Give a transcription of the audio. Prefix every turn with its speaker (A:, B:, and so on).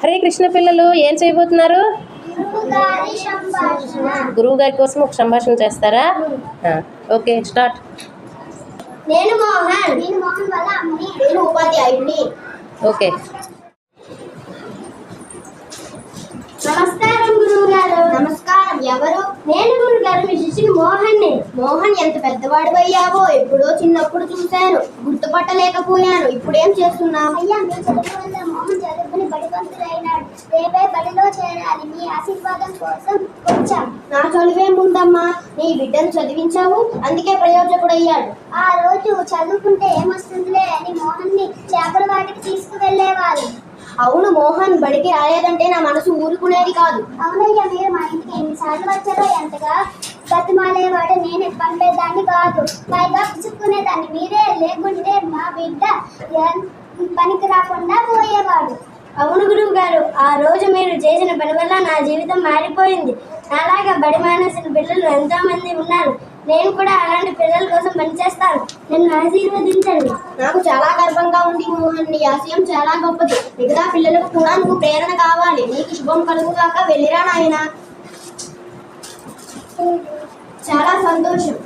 A: హరే కృష్ణ పిల్లలు ఏం చేయబోతున్నారు? గురువు గారి కోసం ఒక సంభాషణ చేస్తారా? Okay start.
B: నేను మోహన్. నేను మోహన్ వల్ల అమ్మని నేను ఉపాధ్యాయుడిని.
A: ఓకే
B: నమస్కారం గురువు గారు నమస్కారం ఎవరు? నేను గురువు గారు మీ శిష్యుడు మోహన్ మోహన్ ఎంత పెద్దవాడు అయ్యావో? ఎప్పుడో చిన్నప్పుడు చూశాను. గుర్తుపట్టలేకపోయాను. ఇప్పుడేం చేస్తున్నావు? అయ్యా మీ చదువు వల్ల మోహన్ చదువుకుని బడిపంతులైనాడు రేపే బడిలో చేరాలి. మీ ఆశీర్వాదం కోసం వచ్చాం. నా చదువేముందమ్మా నీ బిడ్డను చదివించావు. అందుకే ప్రయోజకుడయ్యాడు. ఆ రోజు చదువుకుంటే ఏమొస్తుందిలే? అవును మోహన్ బడికి రాలేదంటే నా మనసు ఊరుకునేది కాదు. అవునయ్యా మీరు మా ఇంటికి ఎన్నిసార్లు వచ్చారో ఎంతగా బతిమాలేవాడు నేనే పంపేదాన్ని కాదు. పైగా పుచ్చుకునేదాన్ని మీరే లేకుంటే మా బిడ్డ పనికి రాకుండా పోయేవాడు. అవును గురువు గారు ఆ రోజు మీరు చేసిన పని వల్ల నా జీవితం మారిపోయింది. అలాగా బడి మానేసిన పిల్లలు ఎంతో మంది ఉన్నారు. నేను కూడా అలాంటి పిల్లల పనిచేస్తాను నన్ను ఆశీర్వదించండి. నాకు చాలా గర్వంగా ఉంది మోహన్. నీ ఆశయం చాలా గొప్పది. మిగతా పిల్లలకు కూడా నువ్వు ప్రేరణ కావాలి. నీకు శుభం కలుగుగాక వెళ్ళిరా నాయన. చాలా సంతోషం.